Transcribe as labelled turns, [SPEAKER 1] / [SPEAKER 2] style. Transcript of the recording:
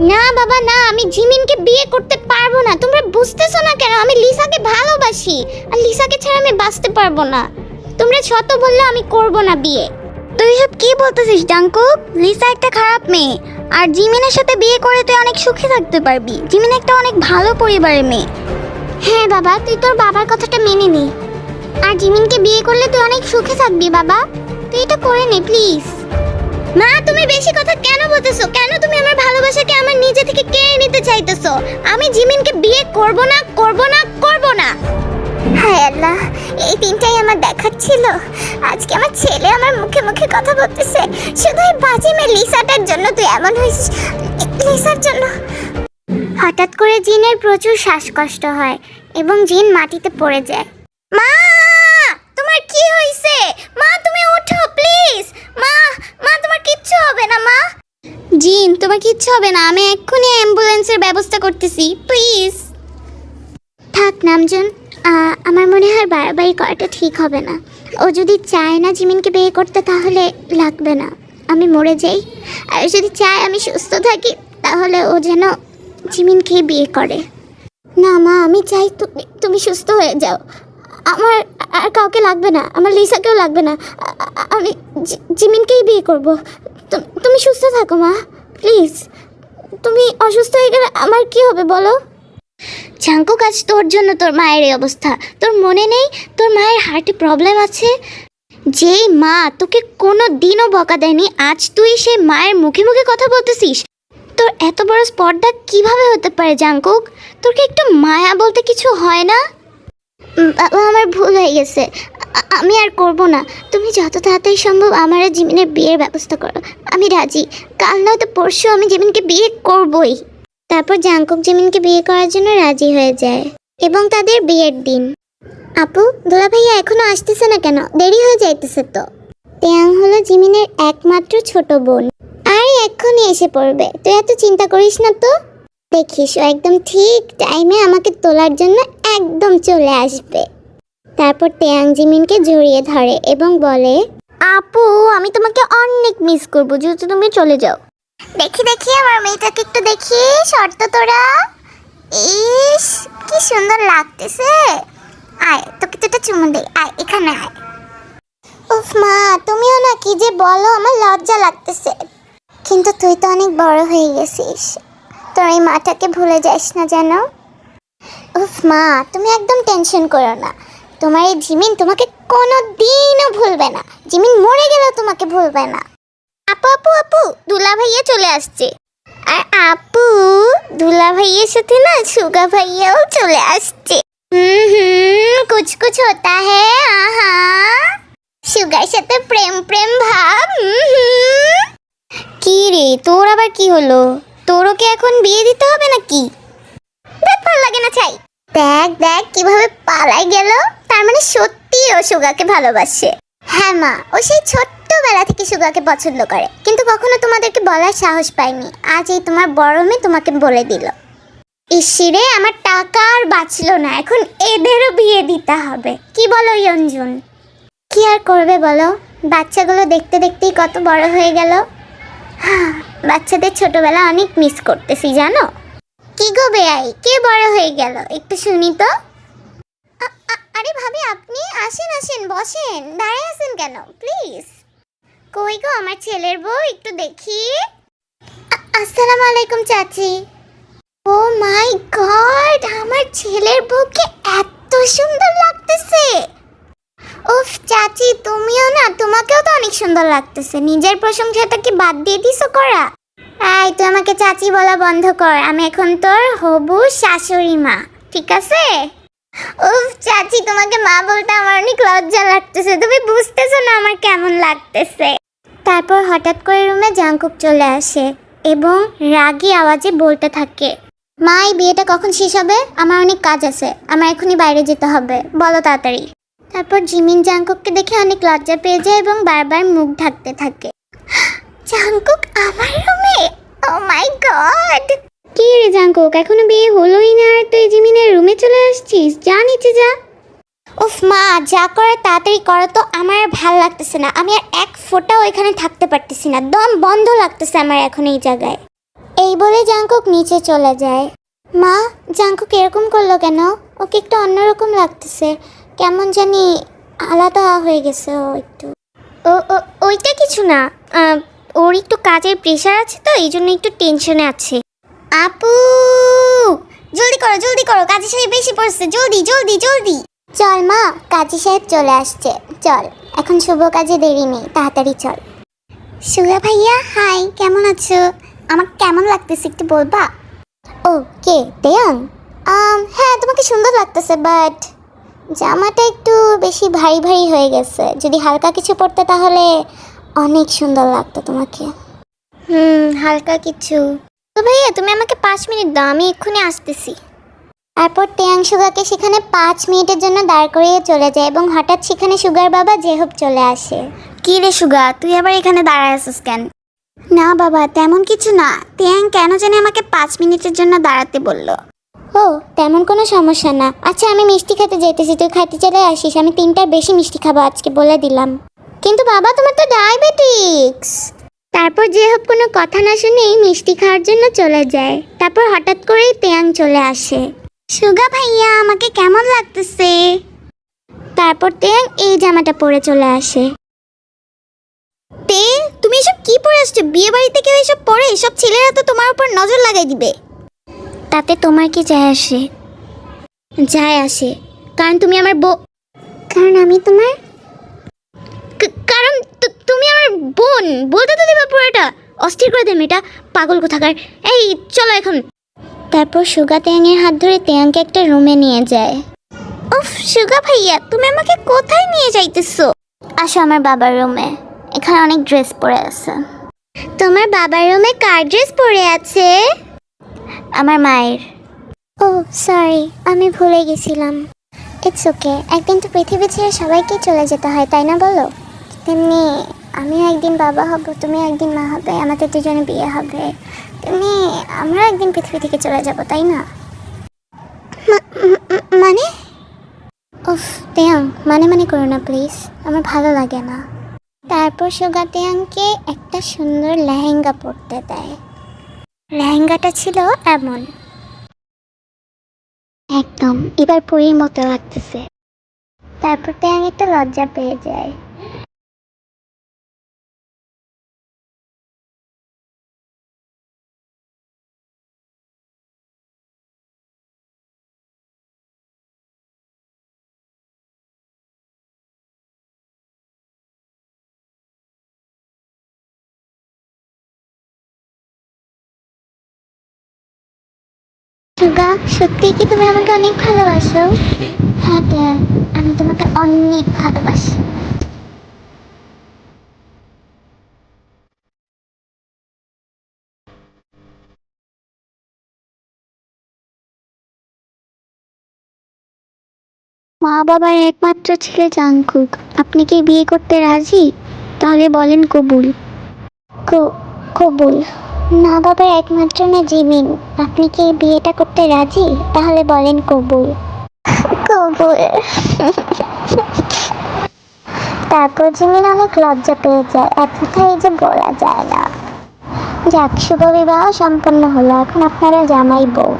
[SPEAKER 1] না বাবা না আমি জিমিনকে বিয়ে করতে পারব না। তোমরা বুঝতেছো না কেন? আমি লিসাকে ভালোবাসি। আর লিসাকে ছাড়া আমি বাঁচতে পারব না। তোমরা শত বললে আমি করব না বিয়ে। তুই সব কি বলতেছিস জাঙ্কুক লিসা একটা খারাপ মেয়ে। আর জিমিনের সাথে বিয়ে করে তুই অনেক সুখে থাকতে পারবি। জিমিন একটা অনেক ভালো পরিবারের মেয়ে। হ্যাঁ বাবা তুই তোর বাবার কথাটা মেনে নে। আর জিমিনকে বিয়ে করলে তুই অনেক সুখে থাকবি বাবা। তুই এটা করে নে প্লিজ। মা, তুমি বেশি কথা কেন বলতেছো? কেন তুমি আমার ভালোবাসাকে আমার নিজে থেকে কেড়ে নিতে চাইতেছো? আমি জিমিনকে বিয়ে করব না করব না করব না। হায় আল্লাহ, এই দিনটাই আমার দেখার ছিল। আজকে আমার ছেলে আমার মুখে মুখে কথা বলতেছে। শুধু এই বাজি মেয়ে লিসাটার জন্য তুই এমন হয়েছিস, লিসার জন্য। হঠাৎ করে জিনের প্রচুর শ্বাসকষ্ট হয় এবং জিন মাটিতে পড়ে যায়। মা তোমার কি হয়েছে মা তুমি ওঠো প্লিজ মা মা তোমার কিচ্ছু হবে না মা জিন তোমার কিচ্ছু হবে না। আমি এক্ষুনি অ্যাম্বুলেন্সের ব্যবস্থা করতেছি, প্লিজ। থাক, নামজন। আমার মনে হয় বাড়াবাড়ি করাটা ঠিক হবে না। ও যদি চায় না জিমিনকে বিয়ে করতে, তাহলে লাগবে না। আমি মরে যাই। আর যদি চায় আমি সুস্থ থাকি, তাহলে ও যেন জিমিনকে বিয়ে করে। না, মা, আমি চাই তুমি তুমি সুস্থ হয়ে যাও। আমার আর কাউকে লাগবে না, আমার লিসাকেও লাগবে না। আমি জিমিনকেই বিয়ে করব। তুমি সুস্থ থাকো, মা। প্লিজ, তুমি অসুস্থ হয়ে গেলে আমার কি হবে বলো? ঝাঙ্কু কাজ তোর জন্য তোর মায়ের এই অবস্থা। তোর মনে নেই তোর মায়ের হার্টে প্রবলেম আছে? যেই মা তোকে কোনো দিনও বকা দেয়নি, আজ তুই সেই মায়ের মুখে মুখে কথা বলতেছিস? তোর এত বড় স্পর্ধা কীভাবে হতে পারে জাঙ্কুক তোর কি একটু মায়া বলতে কিছু হয় না? বাবা আমার ভুল হয়ে গেছে। আমি আর করব না। তুমি যত তাড়াতাড়ি সম্ভব আমার আর জিমিনের বিয়ের ব্যবস্থা করো। আমি রাজি। কাল নয়তো পরশু আমি জিমিনকে বিয়ে করবই। তারপর জাংকুক জিমিনকে বিয়ে করার জন্য রাজি হয়ে যায়। এবং তাদের বিয়ের দিন। আপু, দোলা ভাইয়া এখনও আসতেছে না কেন? দেরি হয়ে যাইতেছে তো। তেয়াং হলো জিমিনের একমাত্র ছোট বোন। আর, এক্ষুনি এসে পড়বে। তুই এত চিন্তা করিস না তো? দেখিস ও একদম ঠিক টাইমে আমাকে তোলার জন্য একদম চলে আসবে। তারপর তেয়াং জিমিনকে জড়িয়ে ধরে এবং বলে আপু আমি তোমাকে অনেক মিস করব যেহেতু তুমি চলে যাও। দেখি দেখি আমার মেয়েটাকে একটু দেখি শর্ত তোরা? ইস কি সুন্দর লাগতেছে। আয় তোকে তো একটা চুমু দে আয় এখানে আয়। উফ মা তুমিও না কি যে বলো আমার লজ্জা লাগতেছে। কিন্তু তুই তো অনেক বড় হয়ে গেছিস। তোর এই মাটাকে ভুলে যাস না যেন। উফ মা, তুমি একদম টেনশন করো না। তোমার এই জিমিন তোমাকে কোনো দিনও ভুলবে না। জিমিন মরে গেলেও তোমাকে ভুলবে না। আপু আপু আপু, দুলা ভাইয়া চলে আসছে। আর আপু, দুলা ভাইয়ের সাথে না সুগা ভাইয়াও চলে আসছে। হুম হুম কুছ কুছ হতা আহা। সুগার সাথে প্রেম প্রেম ভাব হুম। কি রে, তোর আবার কি হলো? তোরও কি এখন বিয়ে দিতে হবে নাকি? দেখ ভালো লাগে না চাই দেখ দেখ কীভাবে পালাই গেল। তার মানে সত্যি ও সুগাকে ভালোবাসে। হ্যাঁ মা ও সেই ছোট্টবেলা থেকে সুগাকে পছন্দ করে। কিন্তু কখনো তোমাদেরকে বলার সাহস পাইনি। আজ এই তোমার বড় মেয়ে তোমাকে বলে দিল। ইসিরে আমার টাকা আর বাঁচলো না। এখন এদেরও বিয়ে দিতে হবে। কি বলো ইয়ঞ্জুন? কি আর করবে বলো? বাচ্চাগুলো দেখতে দেখতেই কত বড় হয়ে গেল। হ্যাঁ, বাচ্চাদের ছোটবেলা অনেক মিস করতেছি, জানো? কি গো বেআই কে বড় হয়ে গেল? একটু শুনি তো। আরে ভাবি, আপনি আসেন আসেন, বসেন। দাঁড়ায় আছেন কেন? প্লিজ। কই গো, আমার ছেলের বউ, একটু দেখি। আসসালামু আলাইকুম, চাচি। ও মাই গড, আমার ছেলের বউকে এত সুন্দর লাগতেছে। উফ, চাচি, তুমিও না, তোমাকেও তো অনেক সুন্দর লাগতেছে। নিজের প্রশংসাটা কি বাদ দিয়ে দিছো করা? এই তুই আমাকে চাচি বলা বন্ধ কর। আমি এখন তোর হবু শাশুড়ি মা, ঠিক আছে? উফ, চাচি, তোমাকে মা বলতে আমার অনেক লজ্জা লাগতেছে। তুমি বুঝতেছো না আমার কেমন লাগতেছে। তারপর হঠাৎ করে রুমে জাঙ্কুক চলে আসে এবং রাগী আওয়াজে বলতে থাকে, মা, এই বিয়েটা কখন শেষ হবে? আমার অনেক কাজ আছে। আমার এখনই বাইরে যেতে হবে। বলো তাড়াতাড়ি। তারপর জিমিন জাঙ্কুককে দেখে অনেক লজ্জা পেয়ে যায় এবং বারবার মুখ ঢাকতে থাকে। জাঙ্কুক আমার রুমে? ও মাই গড কি রে জাঙ্কুক এখনও বিয়ে হলোই না আর তুই জিমিনের রুমে চলে আসছিস? যা নিচে যা। উফ মা, যা করে তাড়াতাড়ি করো তো, আমার আর ভালো লাগতেছে না। আমি আর এক ফোঁটাও এখানে থাকতে পারতেছি না। দম বন্ধ লাগতেছে আমার এখন এই জায়গায়। এই বলে জাঙ্কুক নিচে চলে যায়। মা জাঙ্কুক এরকম করল কেন? ওকে একটু অন্যরকম লাগতেছে। কেমন জানি আলাদা হয়ে গেছে ও একটু। ও ও- ওইটা কিছু না। ওর একটু কাজের প্রেশার আছে তো এই জন্য একটু টেনশনে আছে। আপু! জলদি করো জলদি করো কাজী সাহেব বেশি পড়ছে। জলদি জলদি জলদি। চল মা কাজী সাহেব চলে আসছে। চল এখন শুভ কাজে দেরি নেই তাড়াতাড়ি চল। সুগা ভাইয়া হাই কেমন আছো? আমার কেমন লাগতেছে একটু বলবা? ও কে দেয়াং? আম হ্যাঁ তোমাকে সুন্দর লাগতেছে বাট জামাটা একটু বেশি ভারী ভারী হয়ে গেছে। যদি হালকা কিছু পরতে তাহলে অনেক সুন্দর লাগতো তোমাকে। হুম হালকা কিছু। তো ভাইয়া তুমি আমাকে পাঁচ মিনিট দাও আমি এক্ষুনি আসতেছি। তারপর টেয়াং সুগাকে সেখানে পাঁচ মিনিটের জন্য দাঁড় করিয়ে চলে যায় এবং হঠাৎ সেখানে সুগার বাবা জেহব চলে আসে। কি রে সুগা তুই আবার এখানে দাঁড়ায় আছিস কেন? না বাবা তেমন কিছু না। টেয়াং কেন জানি আমাকে পাঁচ মিনিটের জন্য দাঁড়াতে বলল। ও, তেমন কোনো সমস্যা না। আচ্ছা আমি মিষ্টি খেতে যেতেছি তুই খাইতে চলে আসিস। আমি তিনটার বেশি মিষ্টি খাব আজকে বলে দিলাম। কিন্তু বাবা, তোমার তো ডায়াবেটিক্স। তারপর যে হোক কোনো কথা না শুনেই মিষ্টি খাওয়ার জন্য চলে যায়। তারপর হঠাৎ করেই তেয়াং চলে আসে। সুগা ভাইয়া, আমাকে কেমন লাগতেছে? তারপর তেয়াং এই জামাটা পরে চলে আসে। তে, তুমি এসব কি পরে আসছো? বিয়ে বাড়িতে কেউ এসব পরে? এসব ছেলেরা তো তোমার উপর নজর লাগাই দিবে। তাতে তোমার কি যায় আসে? যায় আসে। কারণ তুমি আমার বউ কারণ আমি তোমার কারণ তুমি আমার বোন। বলতে তো দেবা পুরোটা অস্থির করে দেবে এটা পাগল কোথাকার। এই চলো এখন। তারপর সুগা তেয়াংয়ের হাত ধরে তেয়াংকে একটা রুমে নিয়ে যায়। উফ সুগা ভাইয়া তুমি আমাকে কোথায় নিয়ে যাইতেছো? আসো আমার বাবার রুমে। এখানে অনেক ড্রেস পরে আছে। তোমার বাবার রুমে কার ড্রেস পরে আছে? আমার মায়ের। ও সরি আমি ভুলে গেছিলাম। ইটস ওকে একদিন তো পৃথিবী ছেড়ে সবাইকে চলে যেতে হয় তাই না বলো? তেমনি আমিও একদিন বাবা হব তুমি একদিন মা হবে আমাদের দুজনে বিয়ে হবে। তেমনি আমরা একদিন পৃথিবী থেকে চলে যাব তাই না? মানে? উফ তেয়াং মানে মানে করো না প্লিজ আমার ভালো লাগে না। তারপর সুগা তেয়াংকে একটা সুন্দর লেহেঙ্গা পরতে দেয়। লেহেঙ্গাটা ছিল এমন। একদম এবার পুরীর মতো লাগতেছে। তারপর ট্যাং একটা লজ্জা পেয়ে যায় সুগা সত্যি কি তুমি আমাকে অনেক ভালোবাসো? হ্যাঁ তেয়াং আমি তোমাকে অনেক ভালোবাসি। মা বাবার একমাত্র ছেলে জাংকুক। আপনি কি বিয়ে করতে রাজি? তাহলে বলেন কবুল। কবুল। মা বাবার একমাত্র না জিমিন। আপনি কি বিয়েটা করতে রাজি? তাহলে বলেন কবুল। কবুল। তারপর জিমিন অনেক লজ্জা পেয়ে যায়। এক কথায় যে বলা যায় না। যাক শুভ বিবাহ সম্পন্ন হলো। এখন আপনারা জামাই বউ।